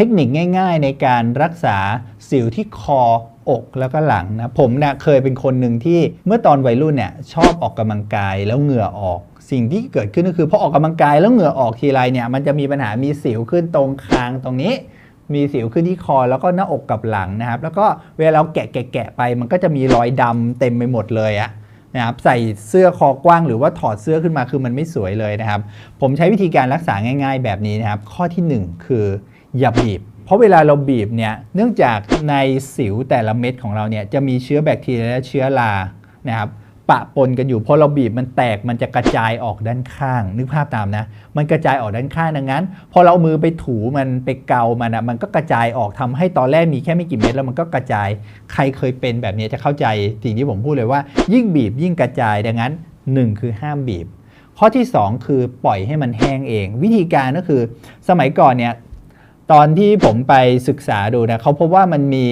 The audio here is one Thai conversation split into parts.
ทคนิคง่าย ๆ ในการรักษาสิวที่คออกแล้วก็หลังนะผมเนี่ยเคยเป็นคนหนึ่งที่เมื่อตอนวัยรุ่นเนี่ยชอบออกกำลังกายแล้วเหงื่อออก สิ่งที่เกิดขึ้นก็คือพอออกกำลังกายแล้วเหงื่อออกทีไรเนี่ยมันจะมีปัญหามีสิวขึ้นตรงคางตรงนี้ มีสิวขึ้นที่คอแล้วก็หน้าอกกับหลังนะครับแล้วก็เวลาเราแกะแกะแกะไป มันก็จะมีรอยดำเต็มไปหมดเลยอะนะครับใส่เสื้อคอกว้างหรือว่าถอดเสื้อขึ้นมาคือมันไม่สวยเลยนะครับ ผมใช้วิธีการรักษาง่าย ๆ แบบนี้นะครับ ข้อทีหนึ่1 คือ อย่าบีบ เพราะเวลาเราบีบเนี่ยเนื่องจากในสิวแต่ละเม็ดของเราเนี่ยจะมีเชื้อแบคทีเรียและเชื้อรานะครับปะปนกันอยู่พอเราบีบมันแตกมันจะกระจายออกด้านข้าง นึกภาพตามนะ มันกระจายออกด้านข้างดังนั้น พอเราเอามือไปถูมันไปเกามันอะมันก็กระจายออกทำให้ตอนแรกมีแค่ไม่กี่เม็ดแล้วมันก็กระจายใครเคยเป็นแบบนี้จะเข้าใจสิ่งที่ผมพูดเลยว่า ยิ่งบีบยิ่งกระจายดังนั้นหนึ่งคือห้ามบีบ ข้อที่ 2 คือปล่อยให้มันแห้งเอง วิธีการก็คือ สมัยก่อนเนี่ย ตอนที่ผมไปศึกษาดูนะเขาพบว่ามันมี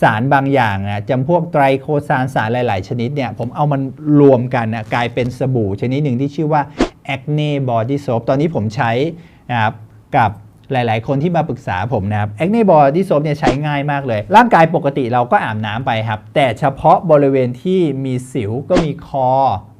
สารบางอย่างนะจำพวกไตรโคซานสารหลาย ๆ ชนิดเนี่ยผมเอามันรวมกันนะกลายเป็นสบู่ชนิดหนึ่งที่ชื่อว่า Acne Body Soap ตอนนี้ผมใช้นะครับกับ หลาย ๆ คนที่มาปรึกษาผมนะครับ Acne Body Soap เนี่ยใช้ง่ายมากเลย ร่างกายปกติเราก็อาบน้ำไปครับ แต่เฉพาะบริเวณที่มีสิวก็มีคอ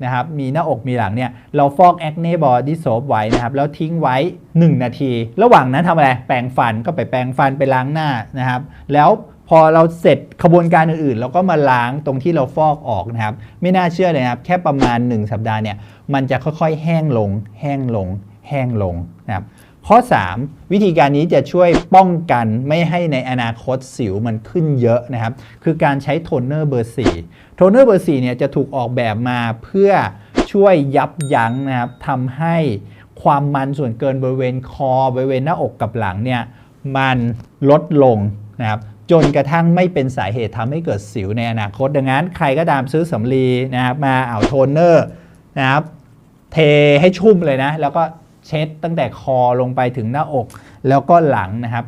นะครับมีหน้าอกมีหลังเนี่ยเราฟอก Acne Body Soap ไว้นะครับ แล้วทิ้งไว้ 1 นาที ระหว่างนั้นทำอะไรแปรงฟันก็ไปแปรงฟันไปล้างหน้านะครับ แล้วพอเราเสร็จขบวนการอื่นๆ เราก็มาล้างตรงที่เราฟอกออกนะครับ ไม่น่าเชื่อเลยนะครับแค่ประมาณ 1 สัปดาห์เนี่ยมันจะค่อยๆ แห้งลง แห้งลง แห้งลงนะครับ ข้อ 3 วิธีการนี้จะช่วยป้องกันไม่ให้ในอนาคตสิวมันขึ้นเยอะนะครับ คือการใช้โทนเนอร์เบอร์4โทนเนอร์เบอร์4เนี่ยจะถูกออกแบบมาเพื่อช่วยยับยั้งนะครับทำให้ความมันส่วนเกินบริเวณคอบริเวณหน้าอกกับหลังเนี่ยมันลดลงนะครับจนกระทั่งไม่เป็นสาเหตุทำให้เกิดสิวในอนาคต ดังนั้นใครก็ตามซื้อสำลีนะครับมาเอาโทนเนอร์นะครับเทให้ชุ่มเลยนะ แล้วก็ เช็ดตั้งแต่คอลงไปถึงหน้าอก แล้วก็หลังนะครับ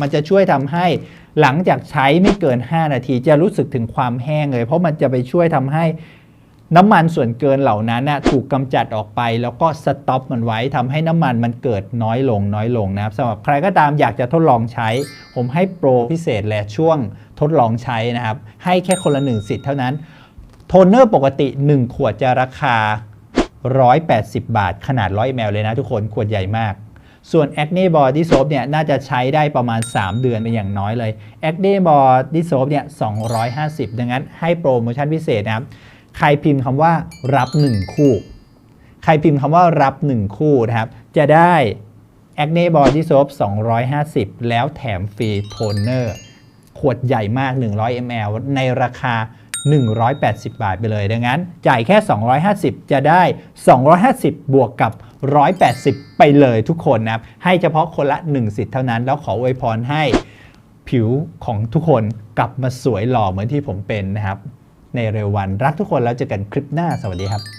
มันจะช่วยทำให้หลังจากใช้ไม่เกิน 5 นาที จะรู้สึกถึงความแห้งเลย เพราะมันจะไปช่วยทำให้น้ำมันส่วนเกินเหล่านั้นนะถูกกำจัดออกไป แล้วก็สต็อปมันไว้ทำให้น้ำมันมันเกิดน้อยลงน้อยลงนะครับสำหรับใครก็ตามอยากจะทดลองใช้ ผมให้โปรพิเศษและช่วงทดลองใช้นะครับ ให้แค่คนละหนึ่งสิทธิ์เท่านั้น โทนเนอร์ปกติ 1 ขวดจะราคา 180 บาท ขนาด 100 ml เลยนะทุกคนขวดใหญ่มาก ส่วน Acne Body Soap เนี่ยน่าจะใช้ได้ประมาณ 3 เดือนเป็นอย่างน้อยเลย Acne Body Soap เนี่ย250 ดังนั้นให้โปรโมชั่นพิเศษนะครับ ใครพิมพ์คำว่ารับ 1 คู่ ใครพิมพ์คำว่ารับ 1 คู่นะครับ จะได้ Acne Body Soap 250 แล้วแถมฟรีโทนเนอร์ขวดใหญ่มาก 100 ml ในราคา 180 บาทไปเลยดังนั้น จ่ายแค่ 250 จะได้ 250 บวกกับ 180 ไปเลยทุกคนนะครับ ให้เฉพาะคนละ 1 สิทธิ์เท่านั้น แล้วขออวยพรให้ผิวของทุกคนกลับมาสวยหล่อเหมือนที่ผมเป็นนะครับ ในเร็ววันรักทุกคนแล้วเจอกันคลิปหน้าสวัสดีครับ